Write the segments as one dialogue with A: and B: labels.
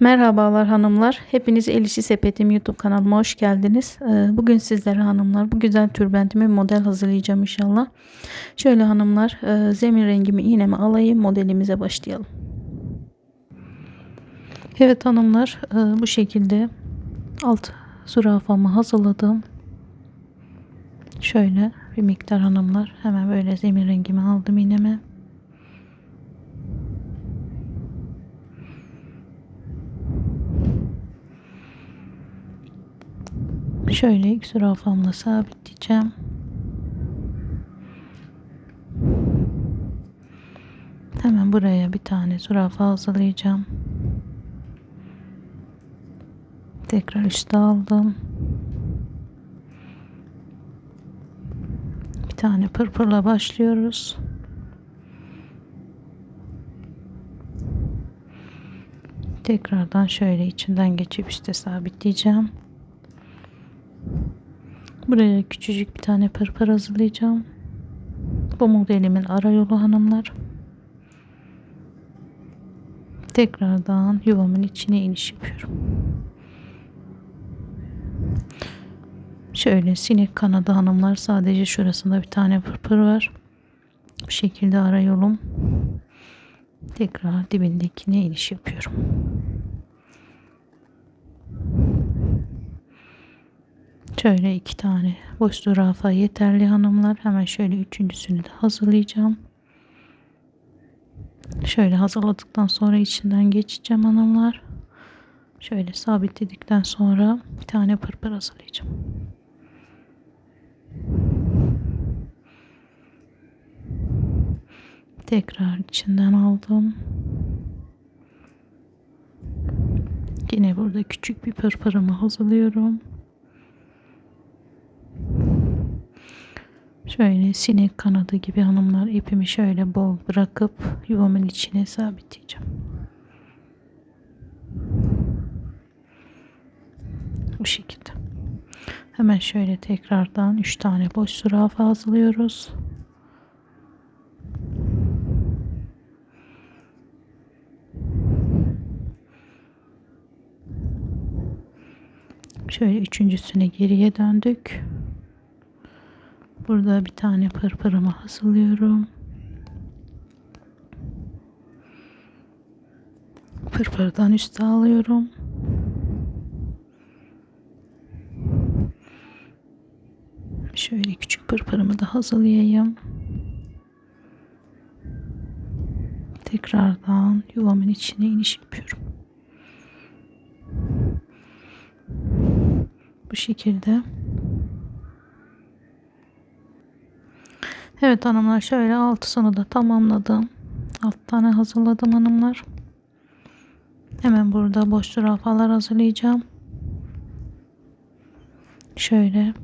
A: Merhabalar hanımlar. Hepiniz El Sepetim YouTube kanalıma hoş geldiniz. Ee, Bugün sizlere hanımlar bu güzel türbentime model hazırlayacağım inşallah. Şöyle hanımlar e, zemin rengimi iğnemi alayım modelimize başlayalım. Evet hanımlar e, bu şekilde alt zürafamı hazırladım. Şöyle bir miktar hanımlar hemen böyle zemin rengimi aldım iğneme. Şöyle ilk zürafamla sabitleyeceğim. Hemen buraya bir tane zürafa hazırlayacağım. Tekrar üste aldım. Bir tane pırpırla başlıyoruz. Tekrardan şöyle içinden geçip üste sabitleyeceğim. Buraya küçücük bir tane pırpır hazırlayacağım. Bu modelimin ara yolu hanımlar. Tekrardan yuvamın içine iniş yapıyorum. Şöyle sinek kanadı hanımlar sadece şurasında bir tane pırpır var. Bu şekilde ara yolum. Tekrar dibindekine iniş yapıyorum. Şöyle iki tane boş zürafa yeterli hanımlar. Hemen şöyle üçüncüsünü de hazırlayacağım. Şöyle hazırladıktan sonra içinden geçeceğim hanımlar. Şöyle sabitledikten sonra bir tane pırpır hazırlayacağım. Tekrar içinden aldım. Yine burada küçük bir pırpırımı hazırlıyorum. Şöyle sinek kanadı gibi hanımlar ipimi şöyle bol bırakıp yuvamın içine sabitleyeceğim. Bu şekilde. Hemen şöyle tekrardan 3 tane boş zürafa hazırlıyoruz. Şöyle üçüncüsüne geriye döndük. Burada bir tane pırpırımı hazırlıyorum. Pırpırdan üste alıyorum. Şöyle küçük pırpırımı da hazırlayayım. Tekrardan yuvamın içine iniş yapıyorum. Bu şekilde. Evet hanımlar şöyle altısını da tamamladım. Alt tane hazırladım hanımlar. Hemen burada boş zürafalar hazırlayacağım. Şöyle.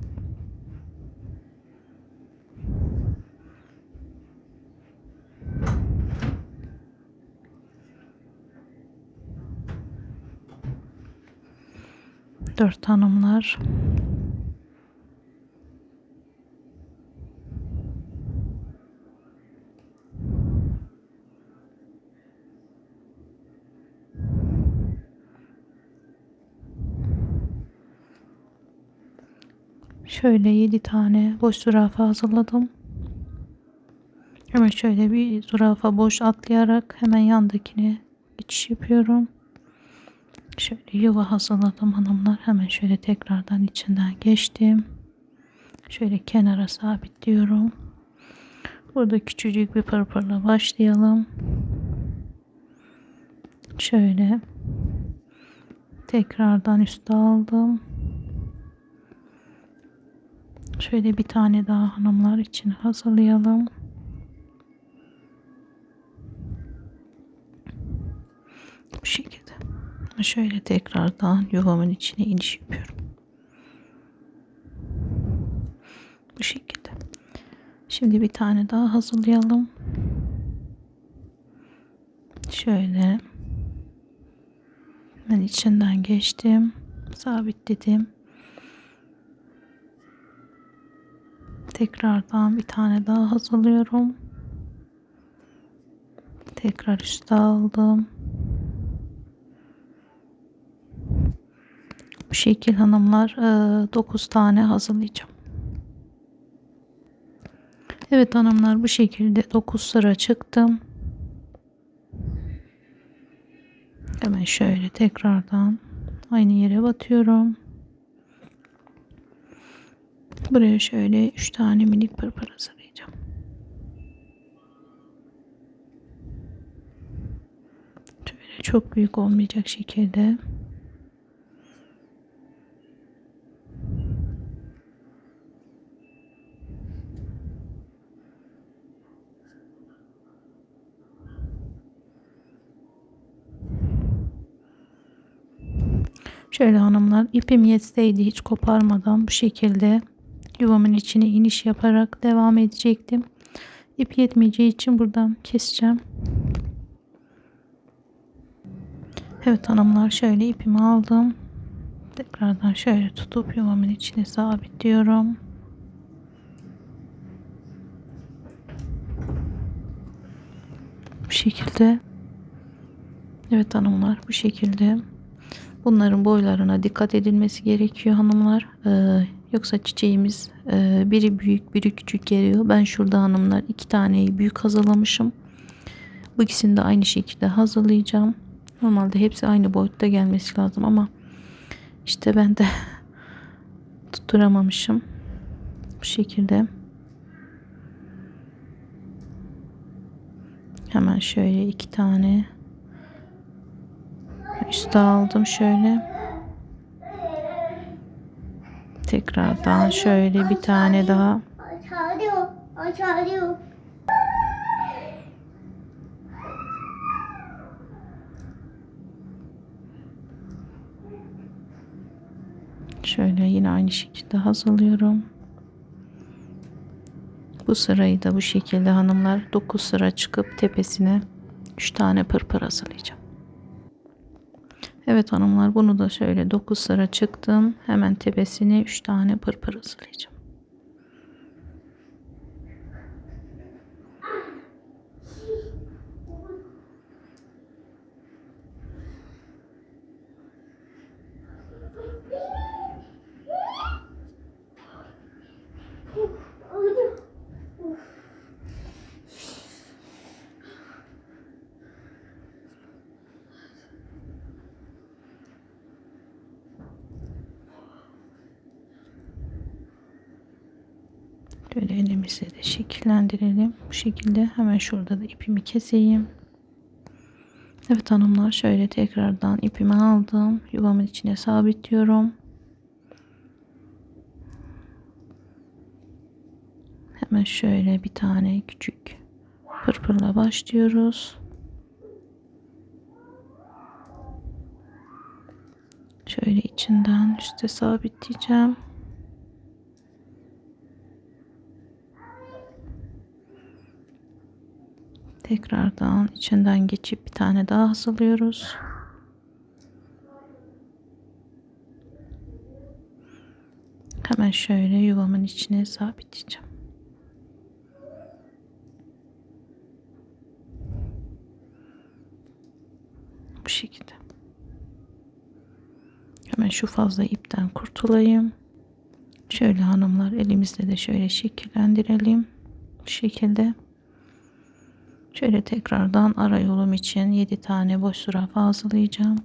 A: Dört hanımlar. Şöyle 7 tane boş zürafa hazırladım. Hemen şöyle bir zürafa boş atlayarak hemen yandakine geçiş yapıyorum. Şöyle yuva hazırladım hanımlar. Hemen şöyle tekrardan içinden geçtim. Şöyle kenara sabitliyorum. Burada küçücük bir pırpırla başlayalım. Şöyle tekrardan üste aldım. Şöyle bir tane daha hanımlar için hazırlayalım. Bu şekilde. Şöyle tekrardan yuvamın içine iniş yapıyorum. Bu şekilde. Şimdi bir tane daha hazırlayalım. Şöyle. Ben içinden geçtim. Sabitledim. Tekrardan bir tane daha hazırlıyorum. Tekrar üste aldım. Bu şekil hanımlar 9 tane hazırlayacağım. Evet hanımlar bu şekilde 9 sıra çıktım. Hemen şöyle tekrardan aynı yere batıyorum. Buraya şöyle 3 tane minik pırpır hazırlayacağım. Şöyle çok büyük olmayacak şekilde. Şöyle hanımlar ipim yetseydi hiç koparmadan bu şekilde yuvamın içine iniş yaparak devam edecektim. İp yetmeyeceği için buradan keseceğim. Evet hanımlar şöyle ipimi aldım. Tekrardan şöyle tutup yuvamın içine sabitliyorum. Bu şekilde. Evet hanımlar bu şekilde. Bunların boylarına dikkat edilmesi gerekiyor hanımlar. Ee, yoksa çiçeğimiz e, biri büyük biri küçük geliyor. Ben şurada hanımlar iki taneyi büyük hazırlamışım. Bu ikisini de aynı şekilde hazırlayacağım. Normalde hepsi aynı boyutta gelmesi lazım ama işte ben de tutturamamışım. Bu şekilde. Hemen şöyle iki tane üste aldım şöyle. Tekrardan şöyle bir tane daha. Şöyle yine aynı şekilde hazırlıyorum. Bu sırayı da bu şekilde hanımlar 9 sıra çıkıp tepesine 3 tane pırpır hazırlayacağım. Evet hanımlar bunu da şöyle 9 sıra çıktım. Hemen tepesine 3 tane pırpır hazırlayacağım. Böyle elimizle de şekillendirelim. Bu şekilde hemen şurada da ipimi keseyim. Evet hanımlar şöyle tekrardan ipimi aldım. Yuvamın içine sabitliyorum. Hemen şöyle bir tane küçük pırpırla başlıyoruz. Şöyle içinden üste sabitleyeceğim. Tekrardan içinden geçip bir tane daha hazırlıyoruz. Hemen şöyle yuvamın içine sabitleyeceğim. Bu şekilde. Hemen şu fazla ipten kurtulayım. Şöyle hanımlar elimizde de şöyle şekillendirelim. Bu şekilde. Şöyle tekrardan ara yolum için 7 tane boş zürafa hazırlayacağım.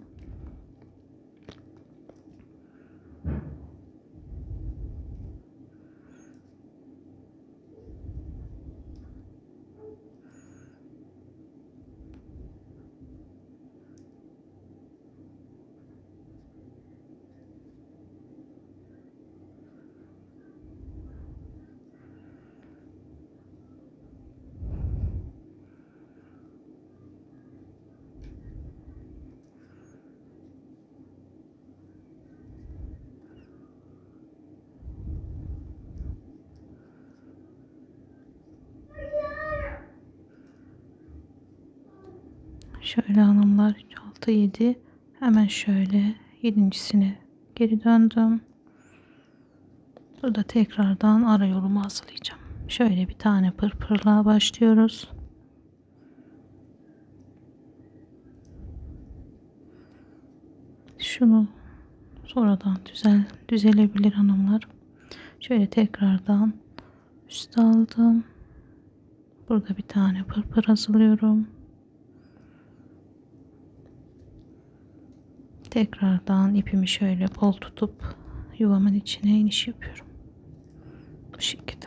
A: Şöyle hanımlar 6 7 hemen şöyle yedincisine geri döndüm. Burada tekrardan ara yolumu hazırlayacağım. Şöyle bir tane pırpırla başlıyoruz. Şunu sonradan düzel düzelebilir hanımlar. Şöyle tekrardan üste aldım. Burada bir tane pırpır hazırlıyorum. Tekrardan ipimi şöyle bol tutup yuvamın içine iniş yapıyorum. Bu şekilde.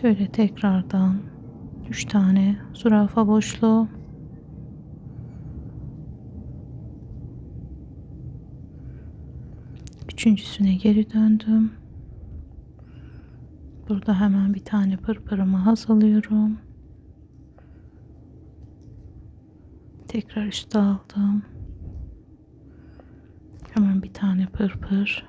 A: Şöyle tekrardan 3 tane zürafa boşluğu Üçüncüsüne geri döndüm. Burada hemen bir tane pırpırımı hazırlıyorum. Tekrar üste aldım. Hemen bir tane pırpır.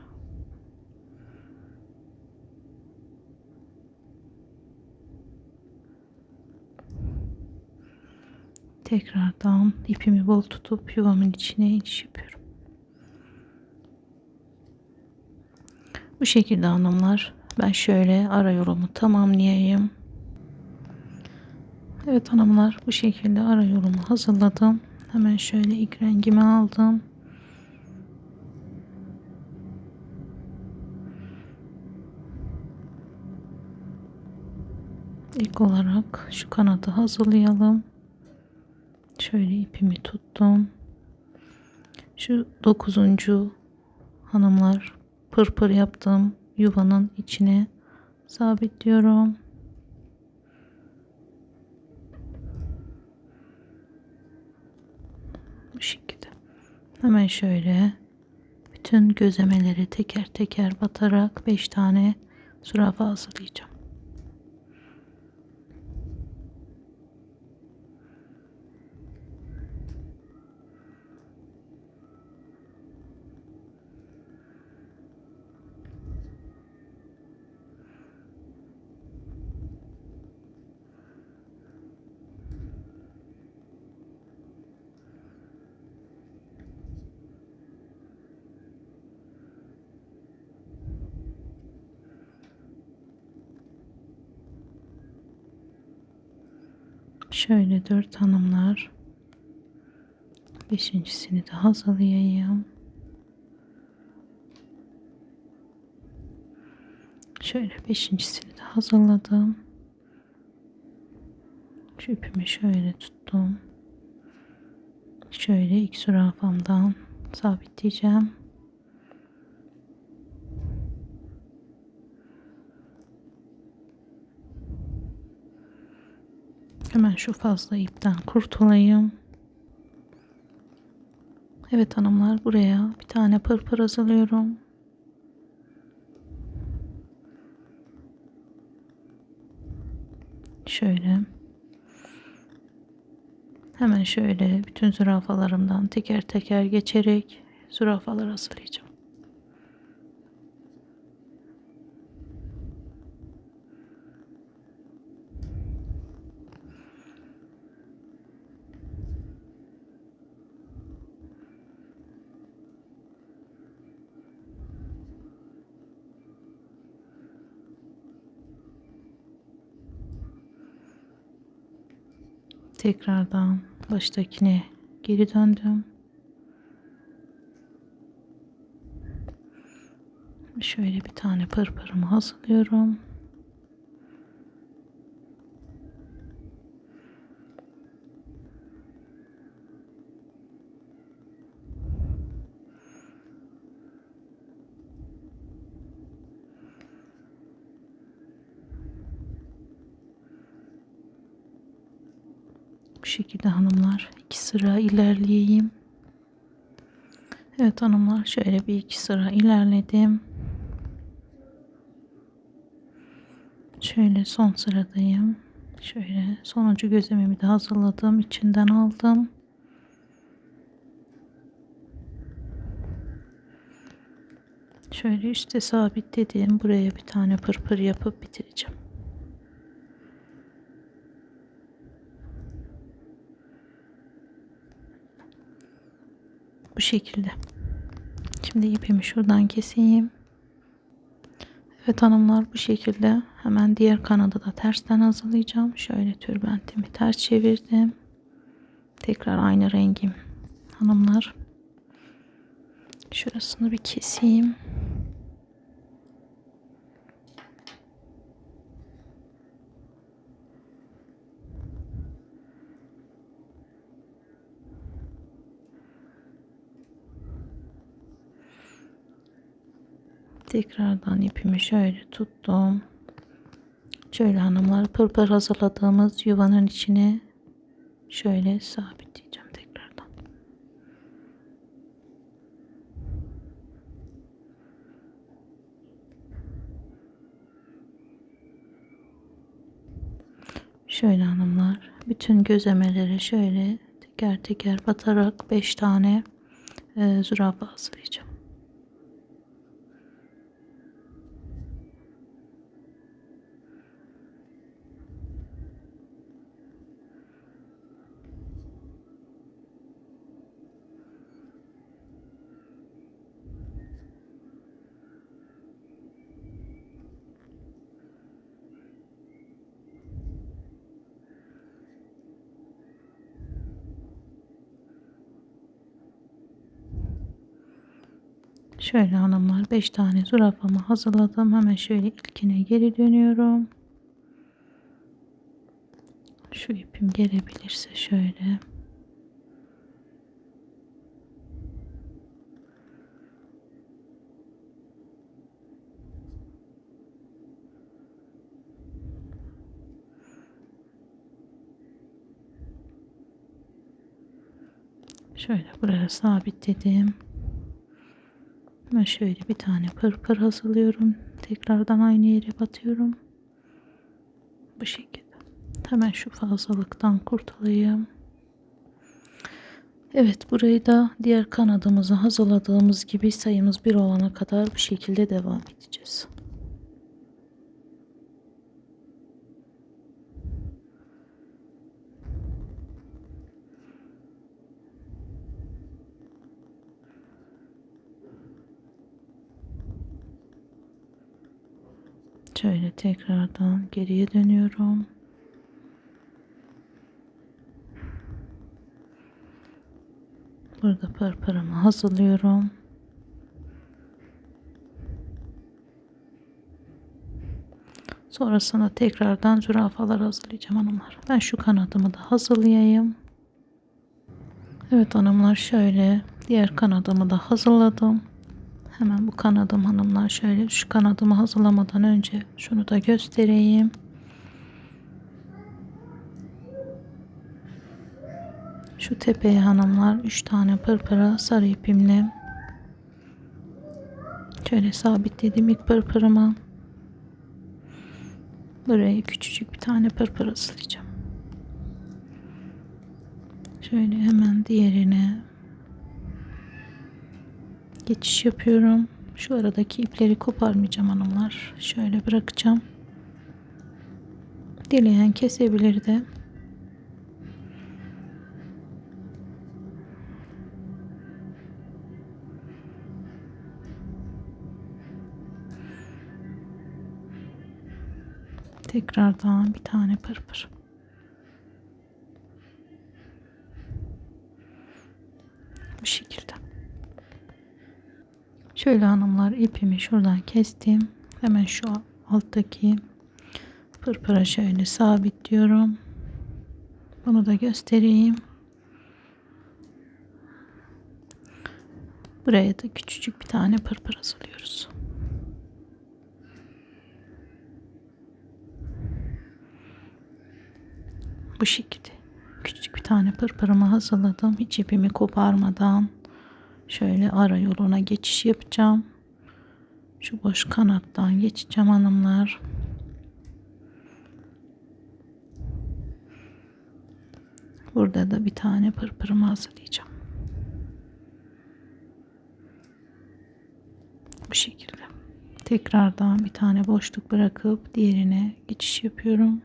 A: Tekrardan ipimi bol tutup yuvamın içine iniş yapıyorum. Bu şekilde hanımlar. Ben şöyle ara yolumu tamamlayayım. Evet hanımlar bu şekilde ara yolumu hazırladım. Hemen şöyle ilk rengimi aldım. İlk olarak şu kanadı hazırlayalım. Şöyle ipimi tuttum. Şu dokuzuncu hanımlar pırpır yaptığım yuvanın içine sabitliyorum. Bu şekilde. Hemen şöyle bütün gözemeleri teker teker batarak 5 tane zürafa hazırlayacağım. Şöyle dört hanımlar. Beşincisini de hazırlayayım. Şöyle beşincisini de hazırladım. Şu ipimi şöyle tuttum. Şöyle ilk zürafamdan sabitleyeceğim. Şu fazla ipten kurtulayım. Evet hanımlar buraya bir tane pırpır hazırlıyorum. Şöyle. Hemen şöyle bütün zürafalarımdan teker teker geçerek zürafalar hazırlayacağım. Tekrardan baştakine geri döndüm. Şöyle bir tane pırpırımı hazırlıyorum. Bu şekilde hanımlar iki sıra ilerleyeyim. Evet hanımlar şöyle bir iki sıra ilerledim. Şöyle son sıradayım. Şöyle sonuncu gözlemimi de hazırladım. içinden aldım. Şöyle üstte sabitledim. Buraya bir tane pırpır yapıp bitireceğim. Bu şekilde. Şimdi ipimi şuradan keseyim. Evet hanımlar bu şekilde hemen diğer kanadı da tersten hazırlayacağım. Şöyle tülbentimi ters çevirdim. Tekrar aynı rengim hanımlar. Şurasını bir keseyim. Tekrardan ipimi şöyle tuttum. Şöyle hanımlar pırpır hazırladığımız yuvanın içine şöyle sabitleyeceğim tekrardan. Şöyle hanımlar bütün gözemelere şöyle teker teker batarak 5 tane e, zürafa hazırlayacağım. Şöyle hanımlar 5 tane zürafamı hazırladım. Hemen şöyle ilkine geri dönüyorum. Şu ipim gelebilirse şöyle. Şöyle buraya sabitledim. Ben şöyle bir tane pırpır hazırlıyorum. Tekrardan aynı yere batıyorum. Bu şekilde. Hemen şu fazlalıktan kurtulayım. Evet burayı da diğer kanadımızı hazırladığımız gibi sayımız bir olana kadar bu şekilde devam edeceğiz. Şöyle tekrardan geriye dönüyorum. Burada pırpırımı hazırlıyorum. Sonrasında tekrardan zürafalar hazırlayacağım hanımlar. Ben şu kanadımı da hazırlayayım. Evet hanımlar şöyle diğer kanadımı da hazırladım. Hemen bu kanadım hanımlar şöyle şu kanadımı hazırlamadan önce şunu da göstereyim. Şu tepeye hanımlar 3 tane pırpıra sarı ipimle şöyle sabitledim ilk pırpırıma. Buraya küçücük bir tane pırpır asılacağım. Şöyle hemen diğerine geçiş yapıyorum. Şu aradaki ipleri koparmayacağım hanımlar. Şöyle bırakacağım. Dileyen kesebilir de. Tekrardan bir tane pırpır. Bu şekilde. Şöyle hanımlar ipimi şuradan kestim. Hemen şu alttaki pırpıra şöyle sabitliyorum. Bunu da göstereyim. Buraya da küçücük bir tane pırpır hazırlıyoruz. Bu şekilde. Küçük bir tane pırpırımı hazırladım. Hiç ipimi koparmadan şöyle ara yoluna geçiş yapacağım. Şu boş kanattan geçeceğim hanımlar. Burada da bir tane pırpırımı hazırlayacağım. Bu şekilde. Tekrardan bir tane boşluk bırakıp diğerine geçiş yapıyorum.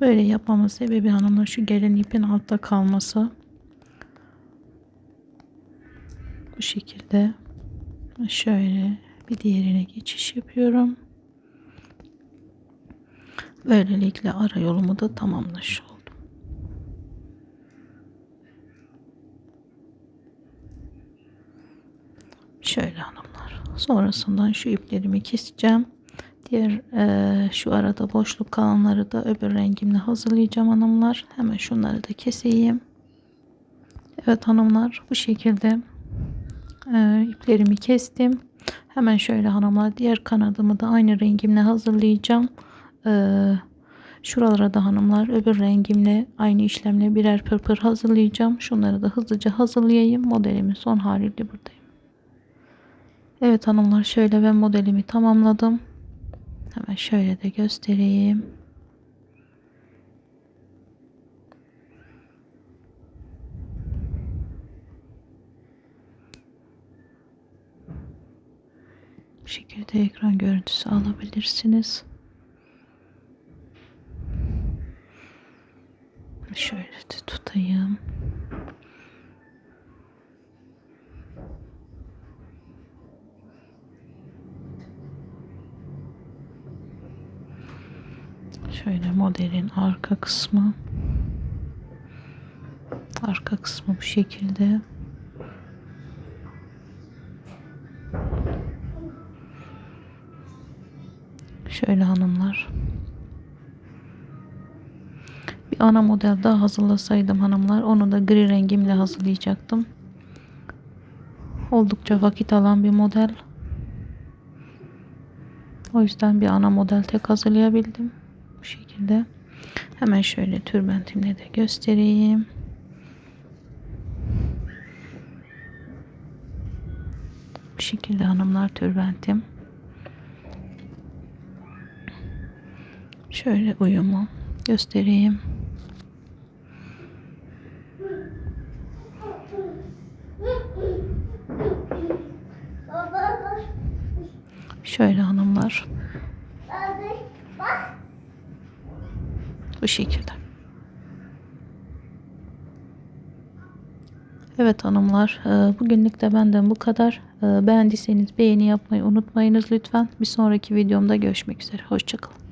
A: Böyle yapmamın sebebi hanımın şu gelen ipin altta kalması. Bu şekilde şöyle bir diğerine geçiş yapıyorum. Böylelikle ara yolumu da tamamlamış oldum. Şöyle hanımlar. Sonrasından şu iplerimi keseceğim. Diğer eee, şu arada boşluk kalanları da öbür rengimle hazırlayacağım hanımlar. Hemen şunları da keseyim. Evet hanımlar bu şekilde eee, iplerimi kestim. Hemen şöyle hanımlar diğer kanadımı da aynı rengimle hazırlayacağım. Eee, şuralara da hanımlar öbür rengimle aynı işlemle birer pırpır hazırlayacağım. Şunları da hızlıca hazırlayayım. Modelimin son haliyle buradayım. Evet hanımlar şöyle ben modelimi tamamladım. Hemen şöyle de göstereyim. Bu şekilde ekran görüntüsü alabilirsiniz. Şöyle de tutayım. Şöyle modelin arka kısmı. Arka kısmı bu şekilde. Şöyle hanımlar. Bir ana model daha hazırlasaydım hanımlar. Onu da gri rengimle hazırlayacaktım. Oldukça vakit alan bir model. O yüzden bir ana model tek hazırlayabildim. Bu şekilde. Hemen şöyle tülbentimle de göstereyim. Bu şekilde hanımlar tülbentim. Şöyle uyumu göstereyim. Şöyle hanımlar. Bu şekilde. Evet hanımlar, e, bugünlük de benden bu kadar. E, Beğendiyseniz beğeni yapmayı unutmayınız lütfen. Bir sonraki videomda görüşmek üzere. Hoşçakalın.